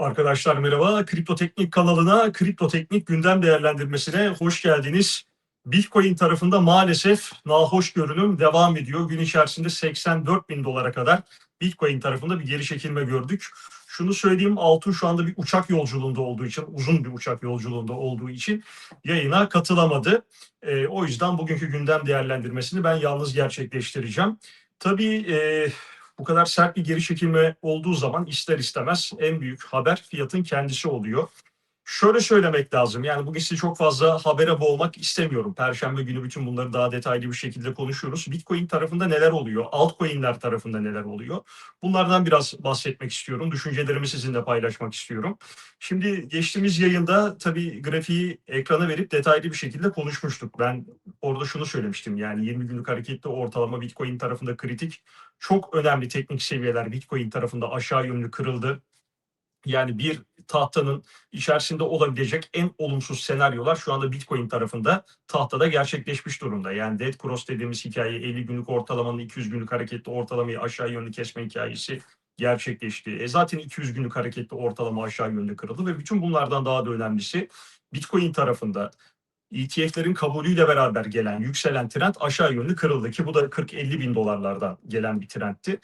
Arkadaşlar merhaba. Kripto Teknik kanalına, Kripto Teknik gündem değerlendirmesine hoş geldiniz. Bitcoin tarafında maalesef nahoş görünüm devam ediyor. Gün içerisinde 84 bin dolara kadar Bitcoin tarafında bir geri çekilme gördük. Şunu söyleyeyim Altun şu anda bir uçak yolculuğunda olduğu için, uzun bir uçak yolculuğunda olduğu için yayına katılamadı. Ee, o yüzden bugünkü gündem değerlendirmesini ben yalnız gerçekleştireceğim. Tabii e, bu kadar sert bir geri çekilme olduğu zaman ister istemez en büyük haber fiyatın kendisi oluyor. Şöyle söylemek lazım. Yani bugün sizi çok fazla habere boğmak istemiyorum. Perşembe günü bütün bunları daha detaylı bir şekilde konuşuyoruz. Bitcoin tarafında neler oluyor? Altcoin'ler tarafında neler oluyor? Bunlardan biraz bahsetmek istiyorum. Düşüncelerimi sizinle paylaşmak istiyorum. Şimdi geçtiğimiz yayında tabii grafiği ekrana verip detaylı bir şekilde konuşmuştuk. Ben orada şunu söylemiştim. Yani 20 günlük hareketli ortalama Bitcoin tarafında kritik. Çok önemli teknik seviyeler Bitcoin tarafında aşağı yönlü kırıldı. Yani bir tahtanın içerisinde olabilecek en olumsuz senaryolar şu anda Bitcoin tarafında tahtada gerçekleşmiş durumda. Yani Dead Cross dediğimiz hikaye 50 günlük ortalamanın 200 günlük hareketli ortalamayı aşağı yönlü kesme hikayesi gerçekleşti. E zaten 200 günlük hareketli ortalama aşağı yönlü kırıldı ve bütün bunlardan daha da önemlisi Bitcoin tarafında ETF'lerin kabulüyle beraber gelen yükselen trend aşağı yönlü kırıldı ki bu da 40-50 bin dolarlardan gelen bir trendti.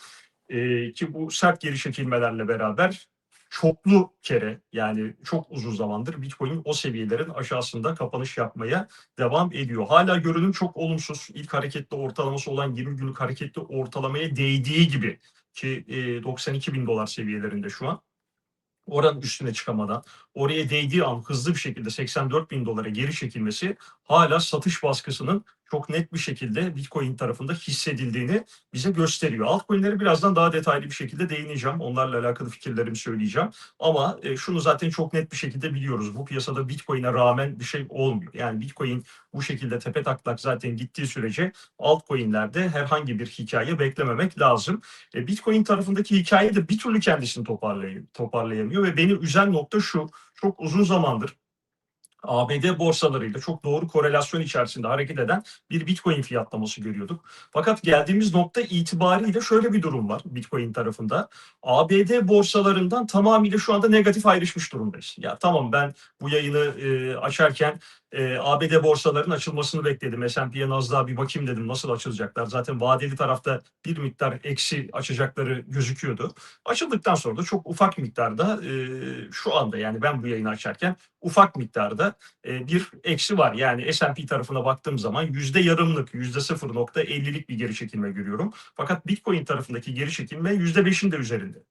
E, ki bu sert geri çekilmelerle beraber çoklu kere yani çok uzun zamandır Bitcoin o seviyelerin aşağısında kapanış yapmaya devam ediyor. Hala görünüm çok olumsuz. İlk hareketli ortalaması olan 20 günlük hareketli ortalamaya değdiği gibi ki e, 92 bin dolar seviyelerinde şu an oranın üstüne çıkamadan oraya değdiği an hızlı bir şekilde 84 bin dolara geri çekilmesi hala satış baskısının çok net bir şekilde Bitcoin tarafında hissedildiğini bize gösteriyor. Altcoin'lere birazdan daha detaylı bir şekilde değineceğim. Onlarla alakalı fikirlerimi söyleyeceğim. Ama e, şunu zaten çok net bir şekilde biliyoruz. Bu piyasada Bitcoin'e rağmen bir şey olmuyor. Yani Bitcoin bu şekilde tepe taklak zaten gittiği sürece altcoin'lerde herhangi bir hikaye beklememek lazım. E, Bitcoin tarafındaki hikaye de bir türlü kendisini toparlay toparlayamıyor ve beni üzen nokta şu. Çok uzun zamandır ABD borsalarıyla çok doğru korelasyon içerisinde hareket eden bir Bitcoin fiyatlaması görüyorduk. Fakat geldiğimiz nokta itibariyle şöyle bir durum var Bitcoin tarafında. ABD borsalarından tamamıyla şu anda negatif ayrışmış durumdayız. Ya tamam ben bu yayını e, açarken e, ABD borsalarının açılmasını bekledim. S&P'ye Nasdaq'a bir bakayım dedim nasıl açılacaklar. Zaten vadeli tarafta bir miktar eksi açacakları gözüküyordu. Açıldıktan sonra da çok ufak miktarda e, şu anda yani ben bu yayını açarken ufak miktarda e, bir eksi var. Yani S&P tarafına baktığım zaman yüzde yarımlık, yüzde 0.50'lik bir geri çekilme görüyorum. Fakat Bitcoin tarafındaki geri çekilme yüzde beşin de üzerinde.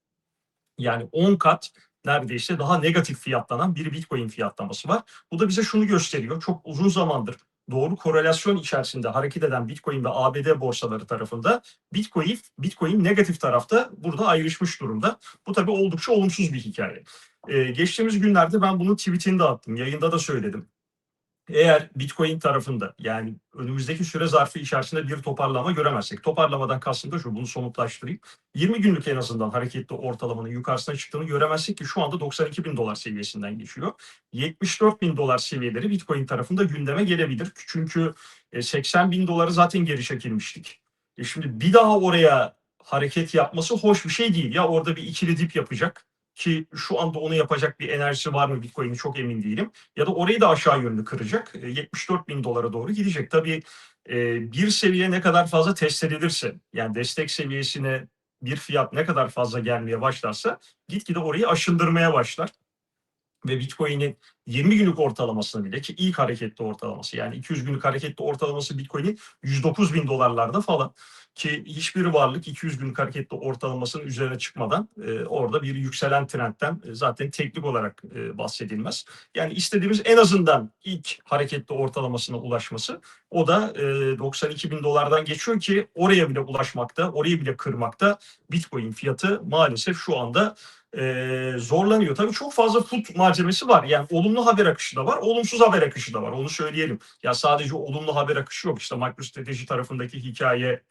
Yani 10 kat neredeyse daha negatif fiyatlanan bir Bitcoin fiyatlaması var. Bu da bize şunu gösteriyor. Çok uzun zamandır doğru korelasyon içerisinde hareket eden Bitcoin ve ABD borsaları tarafında Bitcoin Bitcoin negatif tarafta burada ayrışmış durumda. Bu tabii oldukça olumsuz bir hikaye. Ee, geçtiğimiz günlerde ben bunu tweetini de attım. Yayında da söyledim. Eğer Bitcoin tarafında yani önümüzdeki süre zarfı içerisinde bir toparlama göremezsek, toparlamadan kastım da şu bunu somutlaştırayım. 20 günlük en azından hareketli ortalamanın yukarısına çıktığını göremezsek ki şu anda 92 bin dolar seviyesinden geçiyor. 74 bin dolar seviyeleri Bitcoin tarafında gündeme gelebilir. Çünkü 80 bin doları zaten geri çekilmiştik. E şimdi bir daha oraya hareket yapması hoş bir şey değil. Ya orada bir ikili dip yapacak ki şu anda onu yapacak bir enerjisi var mı Bitcoin'in çok emin değilim. Ya da orayı da aşağı yönlü kıracak. 74 bin dolara doğru gidecek. Tabii bir seviye ne kadar fazla test edilirse yani destek seviyesine bir fiyat ne kadar fazla gelmeye başlarsa gitgide orayı aşındırmaya başlar. Ve Bitcoin'in 20 günlük ortalamasını bile ki ilk hareketli ortalaması yani 200 günlük hareketli ortalaması Bitcoin'in 109 bin dolarlarda falan ki hiçbir varlık 200 günlük hareketli ortalamasının üzerine çıkmadan e, orada bir yükselen trendten e, zaten teknik olarak e, bahsedilmez. Yani istediğimiz en azından ilk hareketli ortalamasına ulaşması o da e, 92 bin dolardan geçiyor ki oraya bile ulaşmakta, orayı bile kırmakta Bitcoin fiyatı maalesef şu anda e, zorlanıyor. Tabii çok fazla put malzemesi var. Yani olumlu haber akışı da var, olumsuz haber akışı da var. Onu söyleyelim. Ya sadece olumlu haber akışı yok. İşte MicroStrateji tarafındaki hikaye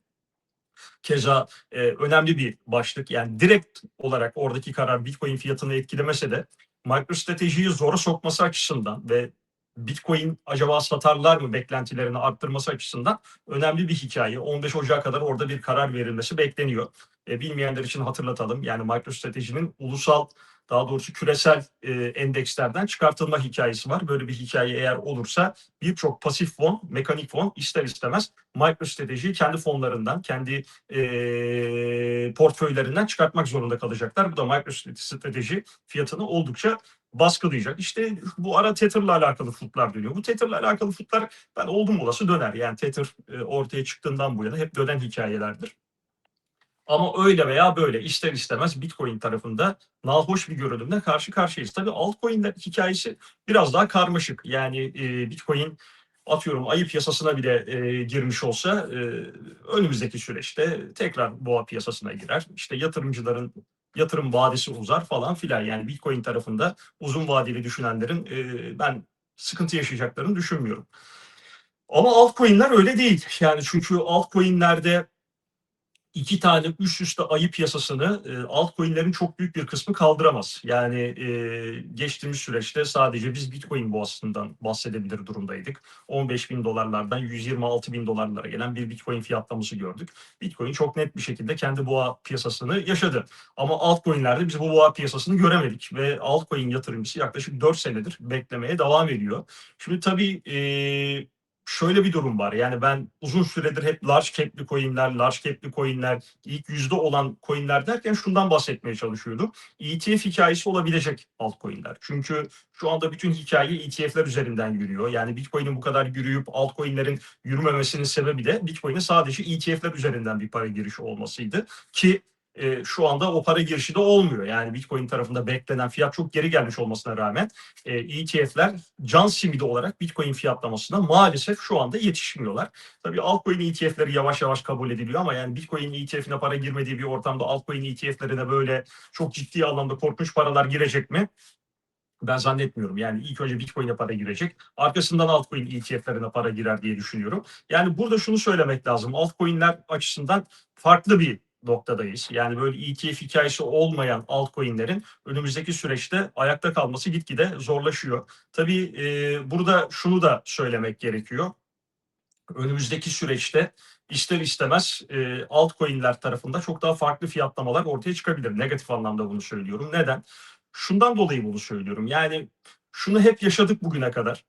Keza e, önemli bir başlık. Yani direkt olarak oradaki karar Bitcoin fiyatını etkilemese de MicroStrategy'yi zora sokması açısından ve Bitcoin acaba satarlar mı beklentilerini arttırması açısından önemli bir hikaye. 15 Ocak'a kadar orada bir karar verilmesi bekleniyor. E, bilmeyenler için hatırlatalım. Yani MicroStrategy'nin ulusal daha doğrusu küresel e, endekslerden çıkartılma hikayesi var. Böyle bir hikaye eğer olursa birçok pasif fon, mekanik fon ister istemez MicroStrategy'yi kendi fonlarından, kendi e, portföylerinden çıkartmak zorunda kalacaklar. Bu da MicroStrategy fiyatını oldukça baskılayacak. İşte bu ara Tether'la alakalı futlar dönüyor. Bu Tether'la alakalı futlar ben oldum olası döner. Yani Tether e, ortaya çıktığından bu yana hep dönen hikayelerdir. Ama öyle veya böyle ister istemez Bitcoin tarafında nahoş bir görünümle karşı karşıyayız. Tabii altcoin'ler hikayesi biraz daha karmaşık. Yani e, Bitcoin atıyorum ayı piyasasına bile e, girmiş olsa e, önümüzdeki süreçte tekrar boğa piyasasına girer. İşte yatırımcıların yatırım vadesi uzar falan filan. Yani Bitcoin tarafında uzun vadeli düşünenlerin e, ben sıkıntı yaşayacaklarını düşünmüyorum. Ama altcoin'ler öyle değil. Yani çünkü altcoin'lerde iki tane üst üste ayı piyasasını e, altcoin'lerin çok büyük bir kısmı kaldıramaz. Yani e, geçtiğimiz süreçte sadece biz Bitcoin boğasından bahsedebilir durumdaydık. 15 bin dolarlardan 126 bin dolarlara gelen bir Bitcoin fiyatlaması gördük. Bitcoin çok net bir şekilde kendi boğa piyasasını yaşadı. Ama altcoin'lerde biz bu boğa piyasasını göremedik ve altcoin yatırımcısı yaklaşık 4 senedir beklemeye devam ediyor. Şimdi tabii e, şöyle bir durum var. Yani ben uzun süredir hep large cap'li coin'ler, large cap'li coin'ler, ilk yüzde olan coin'ler derken şundan bahsetmeye çalışıyordum. ETF hikayesi olabilecek altcoin'ler. Çünkü şu anda bütün hikaye ETF'ler üzerinden yürüyor. Yani Bitcoin'in bu kadar yürüyüp altcoin'lerin yürümemesinin sebebi de Bitcoin'in sadece ETF'ler üzerinden bir para girişi olmasıydı. Ki e, şu anda o para girişi de olmuyor. Yani Bitcoin tarafında beklenen fiyat çok geri gelmiş olmasına rağmen e, ETF'ler can simidi olarak Bitcoin fiyatlamasına maalesef şu anda yetişmiyorlar. Tabii altcoin ETF'leri yavaş yavaş kabul ediliyor ama yani Bitcoin ETF'ine para girmediği bir ortamda altcoin ETF'lerine böyle çok ciddi anlamda korkunç paralar girecek mi? Ben zannetmiyorum. Yani ilk önce Bitcoin'e para girecek. Arkasından altcoin ETF'lerine para girer diye düşünüyorum. Yani burada şunu söylemek lazım. Altcoin'ler açısından farklı bir noktadayız. Yani böyle ETF hikayesi olmayan altcoin'lerin önümüzdeki süreçte ayakta kalması gitgide zorlaşıyor. Tabii e, burada şunu da söylemek gerekiyor. Önümüzdeki süreçte ister istemez e, altcoin'ler tarafında çok daha farklı fiyatlamalar ortaya çıkabilir. Negatif anlamda bunu söylüyorum. Neden? Şundan dolayı bunu söylüyorum. Yani şunu hep yaşadık bugüne kadar.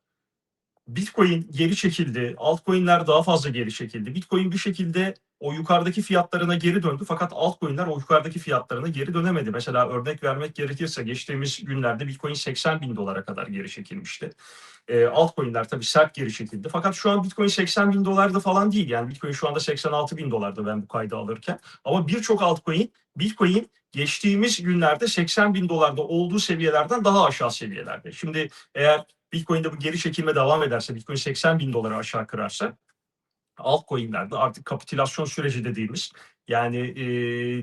Bitcoin geri çekildi, altcoin'ler daha fazla geri çekildi. Bitcoin bir şekilde o yukarıdaki fiyatlarına geri döndü fakat altcoin'ler o yukarıdaki fiyatlarına geri dönemedi. Mesela örnek vermek gerekirse geçtiğimiz günlerde Bitcoin 80 bin dolara kadar geri çekilmişti. E, altcoin'ler tabii sert geri çekildi. Fakat şu an Bitcoin 80 bin dolarda falan değil. Yani Bitcoin şu anda 86 bin dolarda ben bu kaydı alırken. Ama birçok altcoin Bitcoin geçtiğimiz günlerde 80 bin dolarda olduğu seviyelerden daha aşağı seviyelerde. Şimdi eğer Bitcoin'de bu geri çekilme devam ederse, Bitcoin 80 bin dolara aşağı kırarsa altcoin'lerde artık kapitülasyon süreci dediğimiz yani e,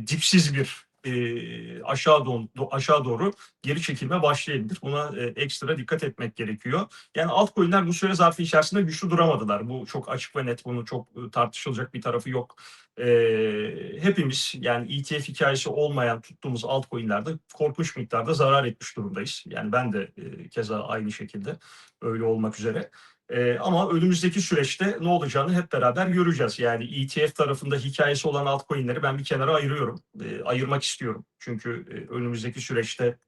dipsiz bir e, aşağı doğru, aşağı doğru geri çekilme başlayabilir. Buna e, ekstra dikkat etmek gerekiyor. Yani altcoin'ler bu süre zarfı içerisinde güçlü duramadılar. Bu çok açık ve net. Bunu çok tartışılacak bir tarafı yok. E, hepimiz yani ETF hikayesi olmayan tuttuğumuz altcoin'lerde korkunç miktarda zarar etmiş durumdayız. Yani ben de e, keza aynı şekilde öyle olmak üzere. Ee, ama önümüzdeki süreçte ne olacağını hep beraber göreceğiz. Yani ETF tarafında hikayesi olan altcoin'leri ben bir kenara ayırıyorum. Ee, ayırmak istiyorum. Çünkü e, önümüzdeki süreçte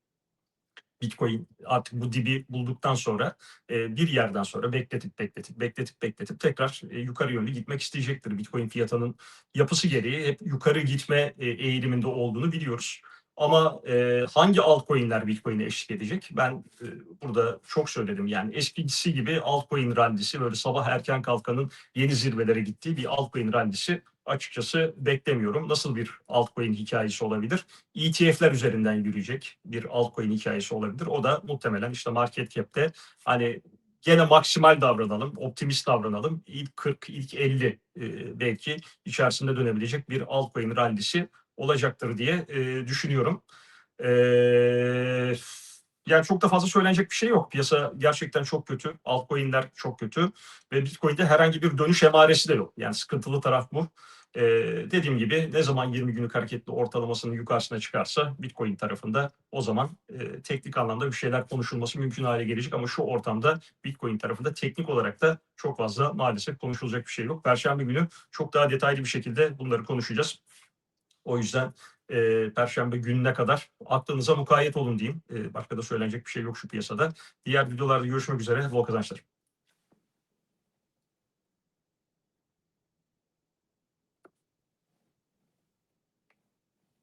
Bitcoin artık bu dibi bulduktan sonra e, bir yerden sonra bekletip bekletip bekletip bekletip tekrar e, yukarı yönlü gitmek isteyecektir. Bitcoin fiyatının yapısı gereği hep yukarı gitme e, eğiliminde olduğunu biliyoruz. Ama e, hangi altcoin'ler Bitcoin'e eşlik edecek? Ben e, burada çok söyledim. Yani eskisi gibi altcoin rallisi böyle sabah erken kalkanın yeni zirvelere gittiği bir altcoin rallisi açıkçası beklemiyorum. Nasıl bir altcoin hikayesi olabilir? ETF'ler üzerinden yürüyecek bir altcoin hikayesi olabilir. O da muhtemelen işte market cap'te hani gene maksimal davranalım, optimist davranalım. İlk 40, ilk 50 e, belki içerisinde dönebilecek bir altcoin rallisi olacaktır diye e, düşünüyorum. E, yani çok da fazla söylenecek bir şey yok. Piyasa gerçekten çok kötü. Altcoin'ler çok kötü. Ve Bitcoin'de herhangi bir dönüş emaresi de yok. Yani sıkıntılı taraf bu. Ee, dediğim gibi ne zaman 20 günlük hareketli ortalamasının yukarısına çıkarsa Bitcoin tarafında o zaman e, teknik anlamda bir şeyler konuşulması mümkün hale gelecek. Ama şu ortamda Bitcoin tarafında teknik olarak da çok fazla maalesef konuşulacak bir şey yok. Perşembe günü çok daha detaylı bir şekilde bunları konuşacağız. O yüzden e, Perşembe gününe kadar aklınıza mukayyet olun diyeyim. E, başka da söylenecek bir şey yok şu piyasada. Diğer videolarda görüşmek üzere. Bol kazançlar.